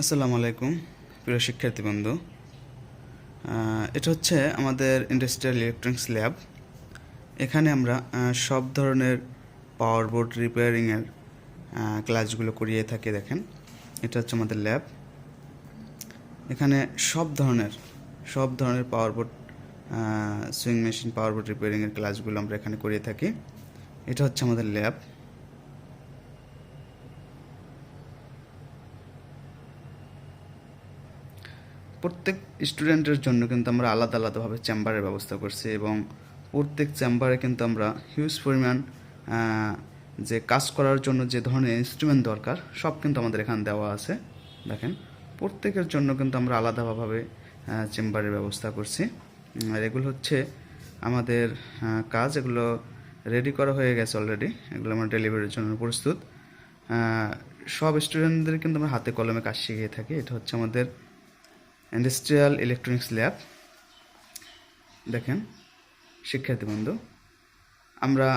আসসালামু আলাইকুম, প্রিয় শিক্ষার্থী বন্ধু। এটা হচ্ছে আমাদের ইন্ডাস্ট্রিয়াল ইলেকট্রনিক্স ল্যাব এখানে আমরা সব ধরনের পাওয়ার বোর্ড রিপেয়ারিংয়ের ক্লাসগুলো করিয়ে থাকি, দেখেন। এটা হচ্ছে আমাদের ল্যাব এখানে সব ধরনের সব ধরনের power board sewing machine power board রিপেয়ারিংয়ের ক্লাসগুলো আমরা এখানে করিয়ে থাকি। এটা হচ্ছে আমাদের ল্যাব প্রত্যেক স্টুডেন্টের জন্য কিন্তু আমরা আলাদা আলাদাভাবে চেম্বারের ব্যবস্থা করছি এবং প্রত্যেক চেম্বারে কিন্তু আমরা হিউজ পরিমাণ যে কাজ করার জন্য যে ধরনের ইনস্ট্রুমেন্ট দরকার, সব কিন্তু আমাদের এখানে দেওয়া আছে। দেখেন, প্রত্যেকের জন্য কিন্তু আমরা আলাদাভাবে চেম্বারের ব্যবস্থা করছি। আর এগুলো হচ্ছে আমাদের কাজ। এগুলো রেডি করা হয়ে গেছে অলরেডি এগুলো আমরা ডেলিভারির জন্য প্রস্তুত। সব স্টুডেন্টদের কিন্তু আমরা হাতে কলমে কাজ শিখিয়ে থাকি। এটা হচ্ছে আমাদের ইন্ডাস্ট্রিয়াল ইলেকট্রনিক্স ল্যাব দেখেন, শিক্ষার্থী বন্ধু, আমরা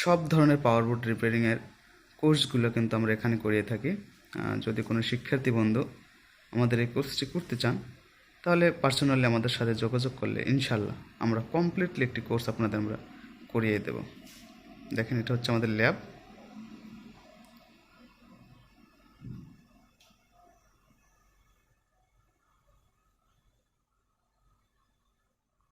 সব ধরনের পাওয়ার বোর্ড রিপেয়ারিংয়ের কোর্সগুলো কিন্তু আমরা এখানে করিয়ে থাকি। যদি কোনো শিক্ষার্থী বন্ধু আমাদের এই কোর্সটি করতে চান, তাহলে পার্সোনালি আমাদের সাথে যোগাযোগ করলে ইনশাল্লাহ আমরা কমপ্লিটলি একটি কোর্স আপনাদের আমরা করিয়ে দেব। দেখেন, এটা হচ্ছে আমাদের ল্যাব